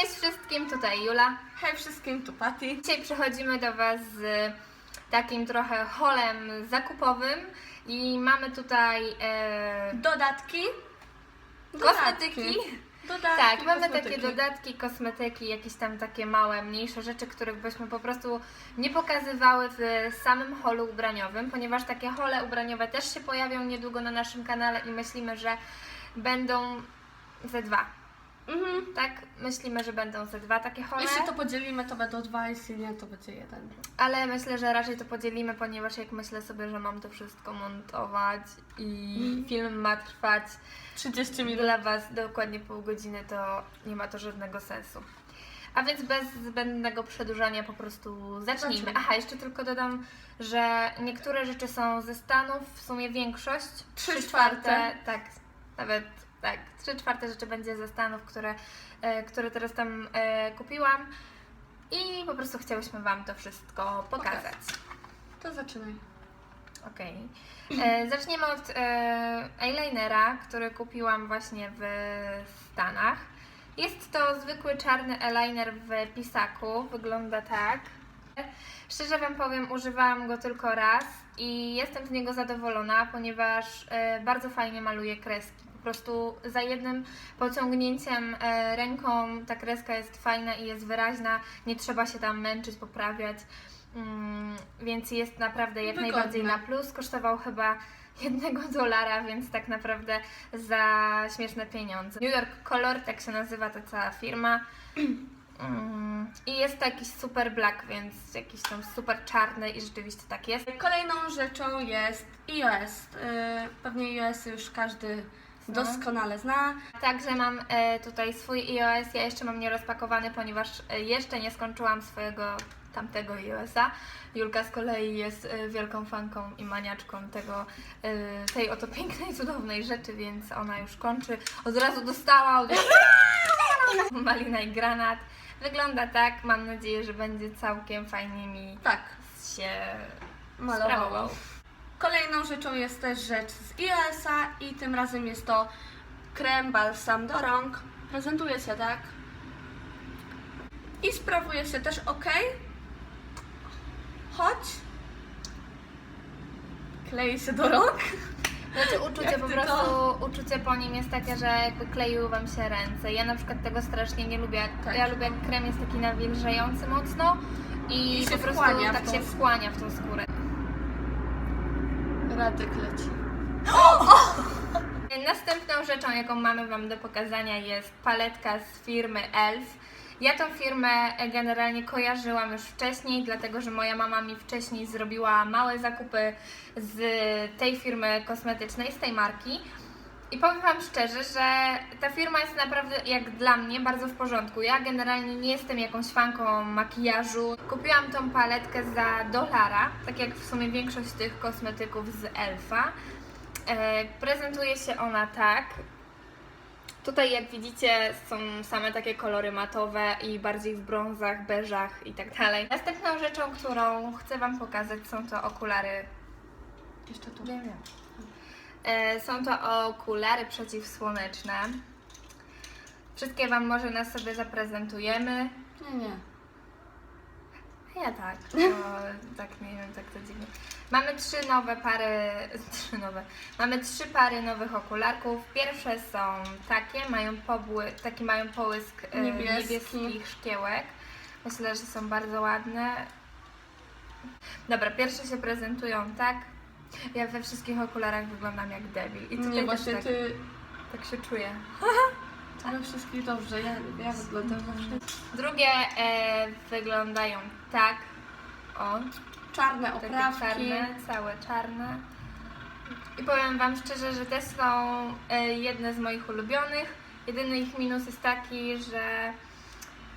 Cześć wszystkim, tutaj Jula. Hej wszystkim, tu Patty. Dzisiaj przychodzimy do Was z takim trochę holem zakupowym i mamy tutaj e, Dodatki. kosmetyki. Dodatki, Tak, mamy kosmetyki. takie dodatki, kosmetyki, jakieś tam takie małe, mniejsze rzeczy, których byśmy po prostu nie pokazywały w samym holu ubraniowym, ponieważ takie hole ubraniowe też się pojawią niedługo na naszym kanale i myślimy, że będą ze dwa. Mhm. Tak, myślimy, że będą ze dwa takie hole. Jeśli to podzielimy, to będą dwa, jeśli nie, to będzie jeden. Ale myślę, że raczej to podzielimy, ponieważ jak myślę sobie, że mam to wszystko montować i film ma trwać 30 minut. dla Was dokładnie pół godziny, to nie ma to żadnego sensu. A więc bez zbędnego przedłużania po prostu zacznijmy. Zacznijmy. Aha, jeszcze tylko dodam, że niektóre rzeczy są ze Stanów, w sumie większość. Trzy trzy czwarte. Tak, nawet tak. Trzy czwarte rzeczy będzie ze Stanów, które, e, które teraz tam e, kupiłam. I po prostu chciałyśmy Wam to wszystko pokazać. To zaczynaj. Okej. E, Zaczniemy od e, eyelinera, który kupiłam właśnie w Stanach. Jest to zwykły czarny eyeliner w pisaku. Wygląda tak. Szczerze Wam powiem, używałam go tylko raz i jestem z niego zadowolona, ponieważ e, bardzo fajnie maluje kreski. Po prostu za jednym pociągnięciem e, ręką ta kreska jest fajna i jest wyraźna. Nie trzeba się tam męczyć, poprawiać. Mm, więc jest naprawdę jak Wygodne. najbardziej na plus. Kosztował chyba jednego dolara, więc tak naprawdę za śmieszne pieniądze. New York Color, tak się nazywa ta cała firma. Mm, I jest to jakiś super black, więc jakiś tam super czarny i rzeczywiście tak jest. Kolejną rzeczą jest iOS. Yy, pewnie iOS już każdy. Doskonale zna. Także mam e, tutaj swój iOS, ja jeszcze mam nierozpakowany, ponieważ e, jeszcze nie skończyłam swojego tamtego iOS-a. Julka z kolei jest e, wielką fanką i maniaczką tego, e, tej oto pięknej, cudownej rzeczy, więc ona już kończy. Od razu dostała od Malina i granat. Wygląda tak, mam nadzieję, że będzie całkiem fajnie mi Tak, się malowało. sprawował. Kolejną rzeczą jest też rzecz z iOS-a i tym razem jest to krem balsam do rąk. Prezentuje się tak. I sprawuje się też ok. Choć klei się do rąk. Znaczy uczucie po prostu, uczucie po nim jest takie, że jakby kleiły Wam się ręce. Ja na przykład tego strasznie nie lubię. Tak. Ja lubię jak krem jest taki nawilżający mocno i, I po prostu tak się wchłania w tą skórę. Radek leci. Następną rzeczą, jaką mamy Wam do pokazania jest paletka z firmy ELF. Ja tą firmę generalnie kojarzyłam już wcześniej, dlatego że moja mama mi wcześniej zrobiła małe zakupy z tej firmy kosmetycznej, z tej marki. I powiem Wam szczerze, że ta firma jest naprawdę, jak dla mnie, bardzo w porządku. Ja generalnie nie jestem jakąś fanką makijażu. Kupiłam tą paletkę za dolara, tak jak w sumie większość tych kosmetyków z Elfa. E, prezentuje się ona tak. Tutaj, jak widzicie, są same takie kolory matowe i bardziej w brązach, beżach i tak dalej. Następną rzeczą, którą chcę Wam pokazać, są to okulary Jeszcze tu. Wiem, wiem. E, Są to okulary przeciwsłoneczne. Wszystkie Wam może na sobie zaprezentujemy. Nie, nie. Ja tak, bo tak nie wiem, tak to dziwnie. Mamy trzy nowe pary, trzy nowe. Mamy trzy pary nowych okularków. Pierwsze są takie, mają pobły, taki mają połysk e, Niebieski. niebieskich szkiełek. Myślę, że są bardzo ładne. Dobra, pierwsze się prezentują tak. Ja we wszystkich okularach wyglądam jak debil. I tutaj Nie, właśnie tak, ty tak się czuję. we wszystkich dobrze. Ja, ja wyglądam zawsze. Drugie e, wyglądają tak. O, Czarne takie oprawki. czarne, całe czarne. I powiem Wam szczerze, że te są e, jedne z moich ulubionych. Jedyny ich minus jest taki, że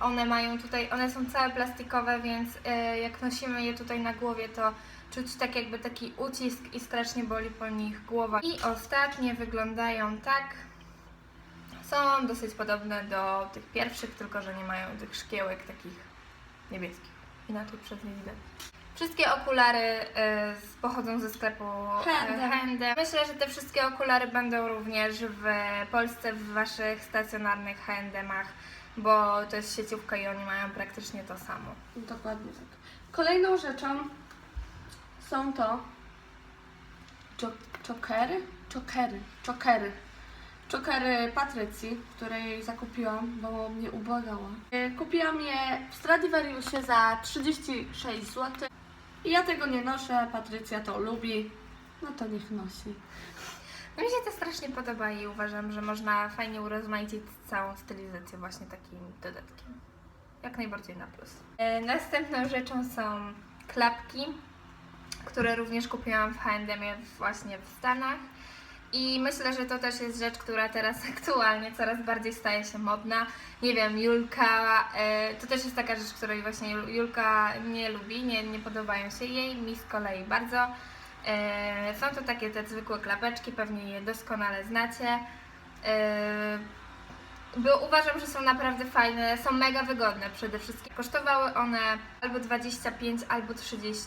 one mają tutaj, one są całe plastikowe, więc e, jak nosimy je tutaj na głowie, to czuć tak jakby taki ucisk i strasznie boli po nich głowa. I ostatnie wyglądają tak. Są dosyć podobne do tych pierwszych, tylko że nie mają tych szkiełek takich niebieskich. Inaczej przez nie widać. Wszystkie okulary e, z- pochodzą ze sklepu Handem. Handem. Myślę, że te wszystkie okulary będą również w Polsce w Waszych stacjonarnych Handemach bo to jest sieciówka i oni mają praktycznie to samo. Dokładnie tak. Kolejną rzeczą są to czokery? Czokery. Czokery. Czokery Patrycji, które jej zakupiłam, bo mnie ubłagała. E, Kupiłam je w Stradivariusie za 36 zł. Ja tego nie noszę, Patrycja to lubi. No to niech nosi. Mi się to strasznie podoba i uważam, że można fajnie urozmaicić całą stylizację właśnie takim dodatkiem. Jak najbardziej na plus. E, Następną rzeczą są klapki, które również kupiłam w H&M właśnie w Stanach. I myślę, że to też jest rzecz, która teraz aktualnie coraz bardziej staje się modna. Nie wiem, Julka, e, to też jest taka rzecz, której właśnie Jul- Julka nie lubi, nie, nie podobają się jej, mi z kolei bardzo. E, Są to takie te zwykłe klapeczki, pewnie je doskonale znacie. E, Bo uważam, że są naprawdę fajne, są mega wygodne przede wszystkim. Kosztowały one albo 25, albo 30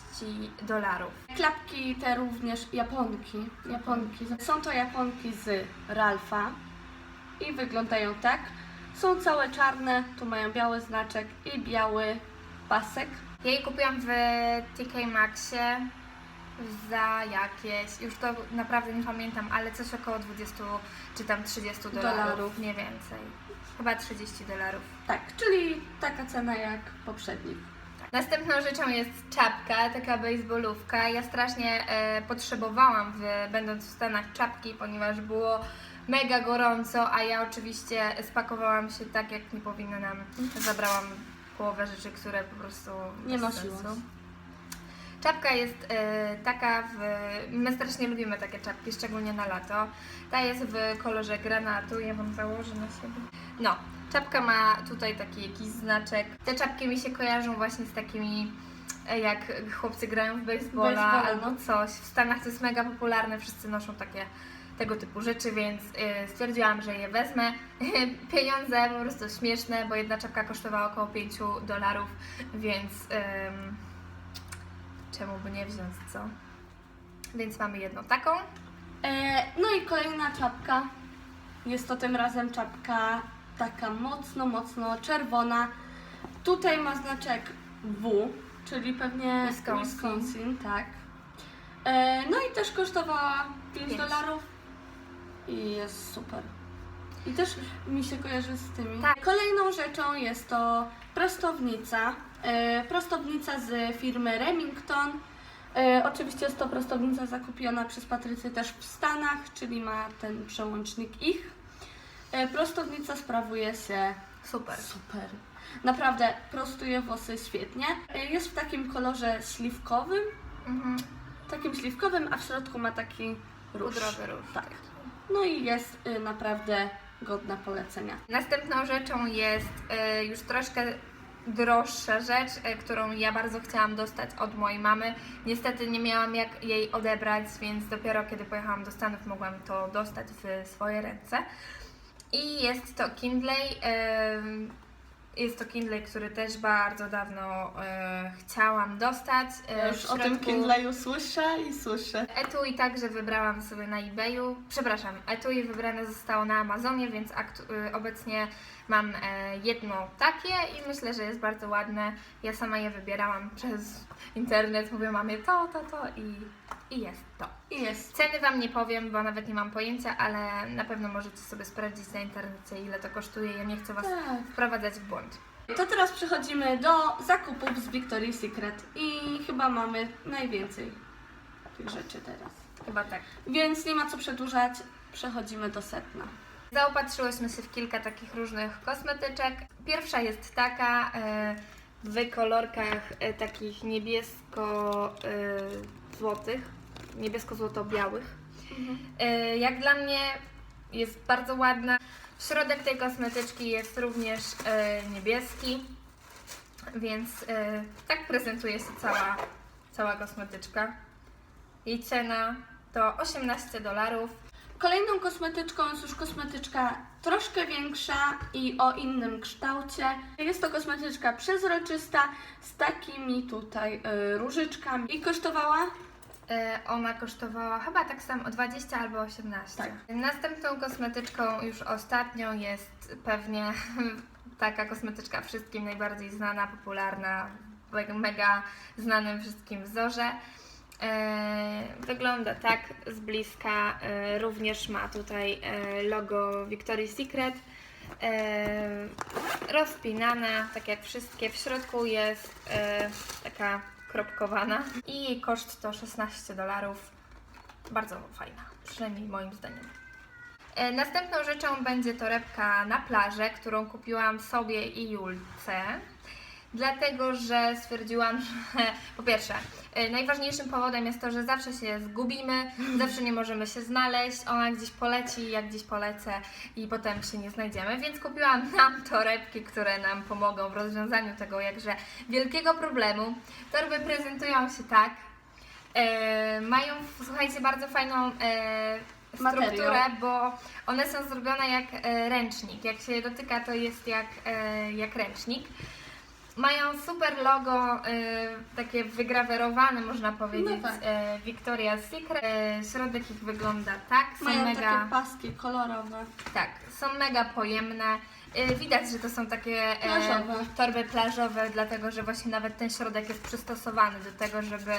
dolarów. Klapki te również japonki. Japonki. Są to japonki z Ralfa i wyglądają tak. Są całe czarne, tu mają biały znaczek i biały pasek. Ja je kupiłam w TK Maxie za jakieś, już to naprawdę nie pamiętam, ale coś około 20 czy tam 30 dolarów, Dolarów. nie więcej. Chyba 30 dolarów. Tak, czyli taka cena jak poprzedni. Następną rzeczą jest czapka, taka baseballówka. Ja strasznie e, potrzebowałam, w, będąc w Stanach, czapki, ponieważ było mega gorąco, a ja oczywiście spakowałam się tak, jak nie powinnam. Zabrałam połowę rzeczy, które po prostu Nie bez nosiłaś. sensu. Czapka jest e, taka w. My strasznie lubimy takie czapki, szczególnie na lato. Ta jest w kolorze granatu, ja wam założę na siebie. No, czapka ma tutaj taki jakiś znaczek. Te czapki mi się kojarzą właśnie z takimi. e, Jak chłopcy grają w baseballa albo coś. W Stanach to jest mega popularne, wszyscy noszą takie tego typu rzeczy, więc e, stwierdziłam, że je wezmę. Pieniądze po prostu śmieszne, bo jedna czapka kosztowała około 5 dolarów, więc czemu by nie wziąć, co? Więc mamy jedną taką. E, no i kolejna czapka. Jest to tym razem czapka taka mocno, mocno czerwona. Tutaj ma znaczek W, czyli pewnie Wisconsin. Wisconsin tak. E, no i też kosztowała 5 Pięć. dolarów i jest super. I też mi się kojarzy z tymi. Tak. Kolejną rzeczą jest to prostownica. E, prostownica z firmy Remington. E, oczywiście jest to prostownica zakupiona przez Patrycję też w Stanach, czyli ma ten przełącznik ich. E, prostownica sprawuje się Super. super. Naprawdę prostuje włosy świetnie. Jest w takim kolorze śliwkowym, Mhm. takim śliwkowym, a w środku ma taki róż. Pudrowy róż. Tak. No i jest y, naprawdę godna polecenia. Następną rzeczą jest e, już troszkę droższa rzecz, e, którą ja bardzo chciałam dostać od mojej mamy. Niestety nie miałam jak jej odebrać, więc dopiero kiedy pojechałam do Stanów mogłam to dostać w swoje ręce. I jest to Kindle. Jest to Kindle, który też bardzo dawno e, chciałam dostać. E, Ja już w o tym środku- Kindle'u słyszę i słyszę. Etui także wybrałam sobie na eBayu. Przepraszam, etui wybrane zostało na Amazonie, więc aktu- y, obecnie mam e, jedno takie i myślę, że jest bardzo ładne. Ja sama je wybierałam przez internet, mówię mamie to, to, to i, i jest to. I jest. Ceny Wam nie powiem, bo nawet nie mam pojęcia, ale na pewno możecie sobie sprawdzić na internecie ile to kosztuje. Ja nie chcę Was Tak. wprowadzać w błąd. To teraz przechodzimy do zakupów z Victoria's Secret i chyba mamy najwięcej tych rzeczy teraz. Chyba tak. Więc nie ma co przedłużać, przechodzimy do setna. Zaopatrzyłyśmy się w kilka takich różnych kosmetyczek. Pierwsza jest taka e, w kolorkach e, takich niebiesko-złotych, niebiesko-złoto-białych. E, Jak dla mnie jest bardzo ładna. Środek tej kosmetyczki jest również e, niebieski, więc e, tak prezentuje się cała, cała kosmetyczka. Jej cena to 18 dolarów. Kolejną kosmetyczką jest już kosmetyczka troszkę większa i o innym kształcie. Jest to kosmetyczka przezroczysta z takimi tutaj y, różyczkami i kosztowała Ona kosztowała chyba tak samo 20 albo 18. Tak. Następną kosmetyczką, już ostatnią, jest pewnie taka kosmetyczka wszystkim najbardziej znana, popularna, w mega znanym wszystkim wzorze. E, Wygląda tak z bliska. E, Również ma tutaj e, logo Victoria's Secret. E, Rozpinana, tak jak wszystkie. W środku jest e, taka kropkowana i jej koszt to 16 dolarów. Bardzo fajna, przynajmniej moim zdaniem. E, Następną rzeczą będzie torebka na plażę, którą kupiłam sobie i Julce. Dlatego, że stwierdziłam, że po pierwsze, e, najważniejszym powodem jest to, że zawsze się zgubimy, zawsze nie możemy się znaleźć, ona gdzieś poleci, ja gdzieś polecę i potem się nie znajdziemy, więc kupiłam nam torebki, które nam pomogą w rozwiązaniu tego jakże wielkiego problemu. Torby prezentują się tak, e, mają, słuchajcie, bardzo fajną e, strukturę, Materiał. bo one są zrobione jak e, ręcznik. Jak się je dotyka, to jest jak, e, jak ręcznik. Mają super logo, e, takie wygrawerowane, można powiedzieć, No tak. e, Victoria's Secret. E, środek ich wygląda tak, są Mają mega, takie paski kolorowe. tak, są mega pojemne. E, widać, że to są takie e, Plażowe. torby plażowe, dlatego że właśnie nawet ten środek jest przystosowany do tego, żeby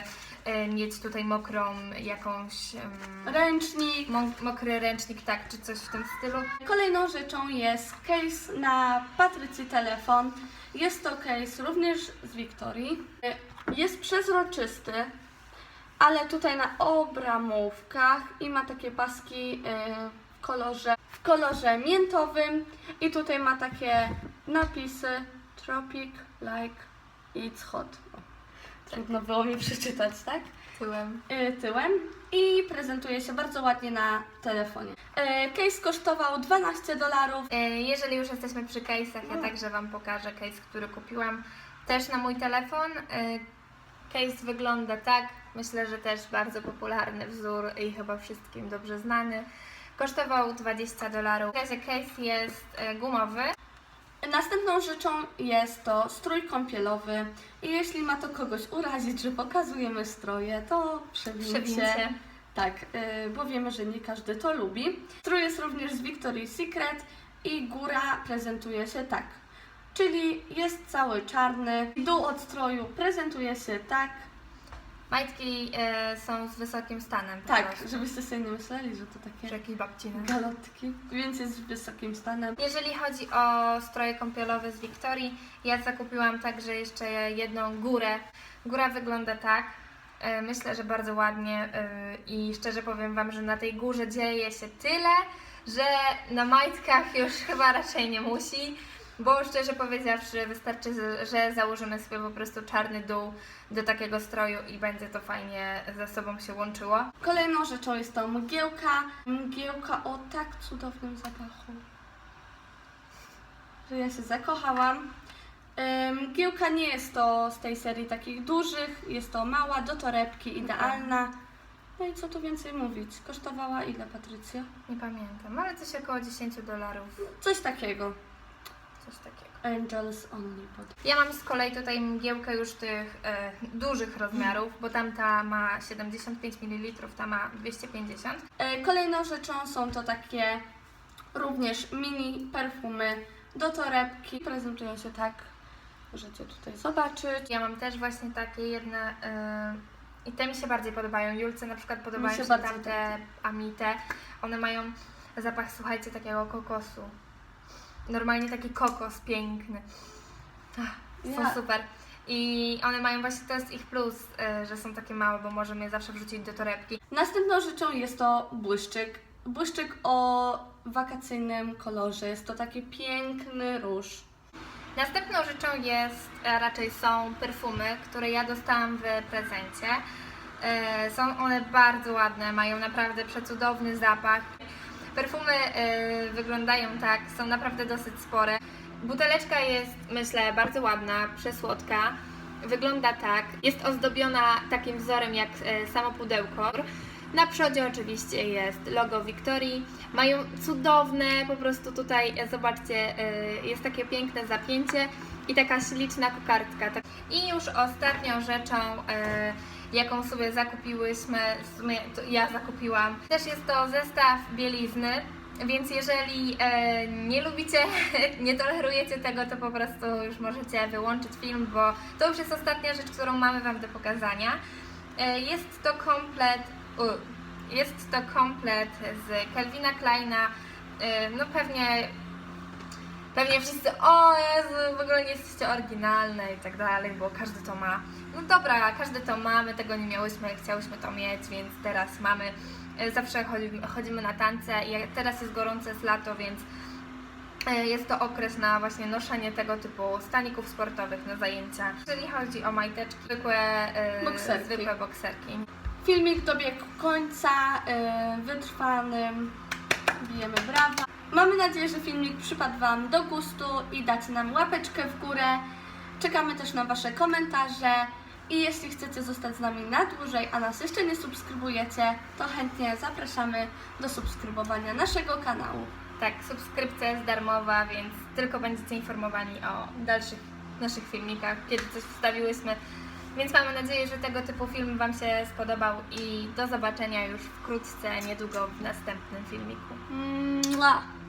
e, mieć tutaj mokrą jakąś... em, Ręcznik. Mo- mokry ręcznik, tak, czy coś w tym stylu. Kolejną rzeczą jest case na Patrycji telefon. Jest to case również z Wiktorii. Jest przezroczysty, ale tutaj na obramówkach i ma takie paski e, w kolorze, w kolorze miętowym i tutaj ma takie napisy Tropic Like It's Hot. Trudno było mi przeczytać, tak? Tyłem. y, tyłem i prezentuje się bardzo ładnie na telefonie. Y, Case kosztował 12 dolarów. E, Jeżeli już jesteśmy przy case'ach, ja także Wam pokażę case, który kupiłam też na mój telefon. E, Case wygląda tak, myślę, że też bardzo popularny wzór i chyba wszystkim dobrze znany. Kosztował 20 dolarów. W razie case jest gumowy. Następną rzeczą jest to strój kąpielowy i jeśli ma to kogoś urazić, że pokazujemy stroje, to przewincie. Przewincie. Tak, y, bo wiemy, że nie każdy to lubi. Strój jest również z Victoria's Secret i góra prezentuje się tak. Czyli jest cały czarny, dół od stroju prezentuje się tak, Majtki e, są z wysokim stanem. po tak, prostu. żebyście sobie nie myśleli, że to takie Czy jakieś babciny. galotki, więc jest z wysokim stanem. Jeżeli chodzi o stroje kąpielowe z Wiktorii, ja zakupiłam także jeszcze jedną górę. Góra wygląda tak. e, Myślę, że bardzo ładnie e, i szczerze powiem Wam, że na tej górze dzieje się tyle, że na majtkach już chyba raczej nie musi, bo szczerze powiedziawszy wystarczy, że- założymy sobie po prostu czarny dół do takiego stroju i będzie to fajnie ze sobą się łączyło. Kolejną rzeczą jest to mgiełka. Mgiełka o tak cudownym zapachu, że ja się zakochałam. Mgiełka nie jest to z tej serii takich dużych, jest to mała, do torebki, idealna. No i co tu więcej mówić? Kosztowała ile, Patrycja? Nie pamiętam, ale coś około 10 dolarów, Coś takiego. Coś takiego. Angels Only. Pod... Ja mam z kolei tutaj mgiełkę już tych e, dużych rozmiarów, bo tamta ma 75 ml, ta ma 250. E, Kolejną rzeczą są to takie również mini perfumy do torebki. Prezentują się tak, możecie tutaj zobaczyć. Ja mam też właśnie takie jedne e, i te mi się bardziej podobają. Julce na przykład podobają Mi się się, bardzo tamte Amite. One mają zapach, słuchajcie, takiego kokosu. Normalnie taki kokos piękny. Ach, Są Ja- super. I one mają właśnie, to jest ich plus, e, że są takie małe, bo możemy je zawsze wrzucić do torebki. Następną rzeczą jest to błyszczyk. Błyszczyk o wakacyjnym kolorze. Jest to taki piękny róż. Następną rzeczą jest, a raczej są perfumy, które ja dostałam w prezencie. E, Są one bardzo ładne, mają naprawdę przecudowny zapach. Perfumy e, wyglądają tak, są naprawdę dosyć spore. Buteleczka jest, myślę, bardzo ładna, przesłodka. Wygląda tak. Jest ozdobiona takim wzorem jak e, samo pudełko. Na przodzie oczywiście jest logo Wiktorii. Mają cudowne, po prostu tutaj, e, zobaczcie, jest takie piękne zapięcie i taka śliczna kokardka. Tak. I już ostatnią rzeczą, jaką sobie zakupiłyśmy, w sumie to ja zakupiłam, też jest to zestaw bielizny. Więc jeżeli e, nie lubicie, nie tolerujecie tego, to po prostu już możecie wyłączyć film, bo to już jest ostatnia rzecz, którą mamy Wam do pokazania. E, jest to komplet, u, jest to komplet z Calvina Kleina. E, no pewnie, pewnie wszyscy, o Jezu, w ogóle nie jesteście oryginalne i tak dalej, bo każdy to ma. No dobra, każdy to ma, my tego nie miałyśmy, chciałyśmy to mieć, więc teraz mamy. E, Zawsze chodzimy, chodzimy na tance i teraz jest gorące, jest lato, więc e, jest to okres na właśnie noszenie tego typu staników sportowych na zajęcia. Jeżeli chodzi o majteczki, zwykłe, e, Bokserki. zwykłe bokserki. Filmik dobiegł końca, yy, wytrwany, bijemy brawa. Mamy nadzieję, że filmik przypadł Wam do gustu i dacie nam łapeczkę w górę. Czekamy też na Wasze komentarze i jeśli chcecie zostać z nami na dłużej, a nas jeszcze nie subskrybujecie, to chętnie zapraszamy do subskrybowania naszego kanału. Tak, subskrypcja jest darmowa, więc tylko będziecie informowani o dalszych naszych filmikach, kiedy coś wstawiłyśmy. Więc mamy nadzieję, że tego typu film Wam się spodobał i do zobaczenia już wkrótce, niedługo w następnym filmiku. Mua.